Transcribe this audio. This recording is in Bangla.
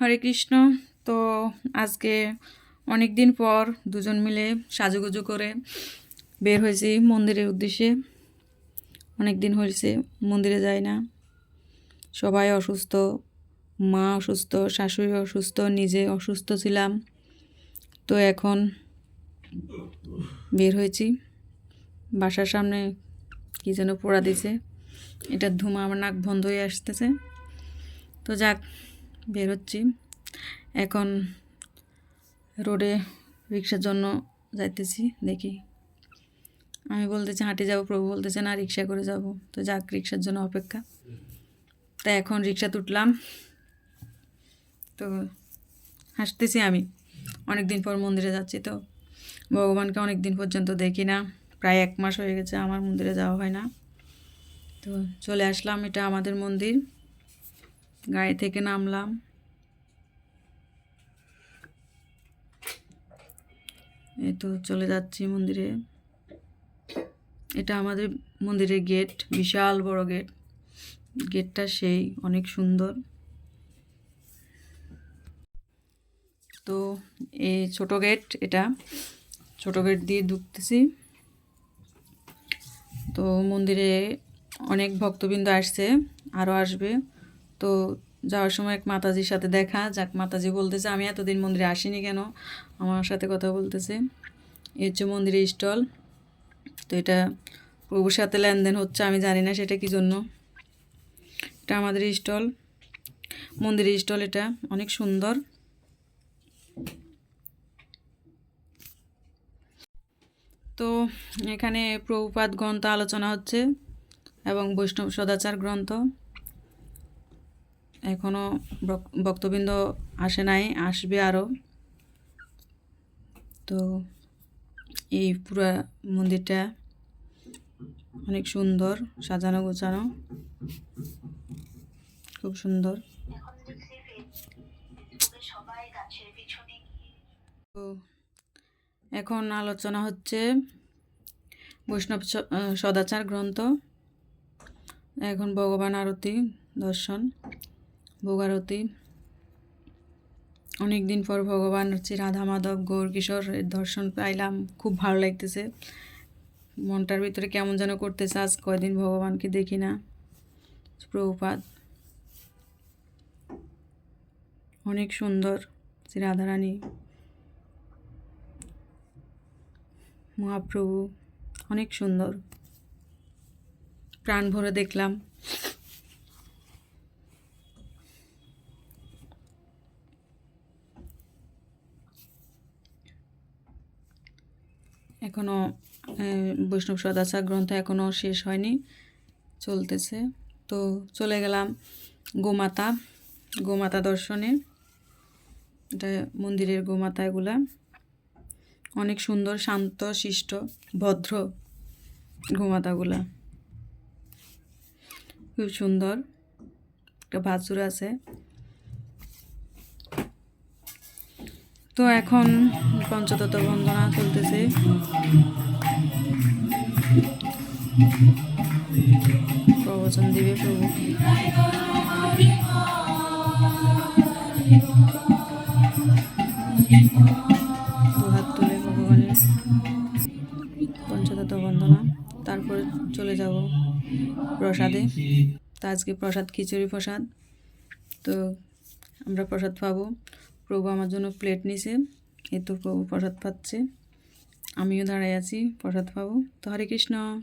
হরে কৃষ্ণ। তো আজকে অনেক দিন পর দুজন মিলে সাজুগুজু করে বের হয়েছি মন্দিরের উদ্দেশ্যে। অনেক দিন হয়েছে, মন্দিরে যাই না। সবাই অসুস্থ, মা অসুস্থ, শাশুড়ি অসুস্থ, নিজে অসুস্থ ছিলাম। তো এখন বের হয়েছি। বাসার সামনে কী যেন পোড়া দিছে। এটার ধুমা আমার নাক বন্ধ হয়ে আসতেছে। তো যাক বের হচ্ছি এখন রোডে রিক্সার জন্য যাইতেছি, দেখি। আমি বলতেছি, হাঁটে যাব। প্রভু বলতেছে, না, রিক্সা করে যাব। তো যাক, রিক্সার জন্য অপেক্ষা। তা এখন রিক্সা তুটলাম। তো হাসতেছি আমি। অনেক দিন পর মন্দিরে যাচ্ছি তো। ভগবানকে অনেক দিন পর্যন্ত দেখি না। প্রায় এক মাস হয়ে গেছে আমার মন্দিরে যাওয়া হয় না। তো চলে আসলাম, এটা আমাদের মন্দির। গাড়ি থেকে নামলাম। এই তো চলে যাচ্ছি মন্দিরে। এটা আমাদের মন্দিরের গেট, বিশাল বড় গেট। গেটটা সেই, অনেক সুন্দর। তো এই ছোট গেট এটা। ছোট গেট দিয়ে ঢুকতেছি। তো মন্দিরে অনেক ভক্তবৃন্দ আসছে আরও আসবে। তো যাওয়ার সময় এক মাতাজির সাথে দেখা, যাক মাতাজি বলতেছে, আমি এতদিন মন্দিরে আসিনি কেন? আমার সাথে কথা বলতেছে। এর হচ্ছে মন্দিরের স্টল। তো এটা প্রভুর সাথে লেনদেন হচ্ছে, আমি জানি না সেটা কি জন্য। এটা আমাদের স্টল। মন্দিরের স্টল এটা, অনেক সুন্দর। তো এখানে প্রভুপাত গ্রন্থ আলোচনা হচ্ছে এবং বৈষ্ণব সদাচার গ্রন্থ। এখনও বক্তবৃন্দ আসে নাই, আসবে আরও তো এই পুরা মন্দিরটা অনেক সুন্দর, সাজানো গোছানো। খুব সুন্দর। তো এখন আলোচনা হচ্ছে বৈষ্ণব সদাচার গ্রন্থ। এখন ভগবান আরতি দর্শন। ভোগ আরতি অনেক দিন পর ভগবান হচ্ছে রাধা মাধব গৌর কিশোরের দর্শন পাইলাম। খুব ভালো লাগতেছে। মনটার ভিতরে কেমন যেন করতেছে আজ কয়দিন ভগবানকে দেখি না। প্রভুপাদ অনেক সুন্দর শ্রী রাধারানী। মহাপ্রভু, অনেক সুন্দর। প্রাণ ভরে দেখলাম। এখনও বৈষ্ণব সদাচার গ্রন্থ এখনও শেষ হয়নি, চলতেছে। তো চলে গেলাম গোমাতা গোমাতা দর্শনে। এটা মন্দিরের গোমাতা এগুলা। অনেক সুন্দর, শান্ত, শিষ্ট, ভদ্র গোমাতাগুলা খুব সুন্দর। একটা বাছুর আছে। তো এখন পঞ্চতত্ত্ব বন্দনা চলতেছে। প্রবচন দিবে প্রভু। তুলে বন্দনা। তারপরে চলে যাব প্রসাদে। তা আজকে প্রসাদ, খিচুড়ি প্রসাদ। তো আমরা প্রসাদ পাবো। প্রভু আমার জন্য প্লেট নিছে। এ তো প্রভু প্রসাদ পাচ্ছে। আমিও দাঁড়াই আছি, প্রসাদ পাবো। তো হরে কৃষ্ণ।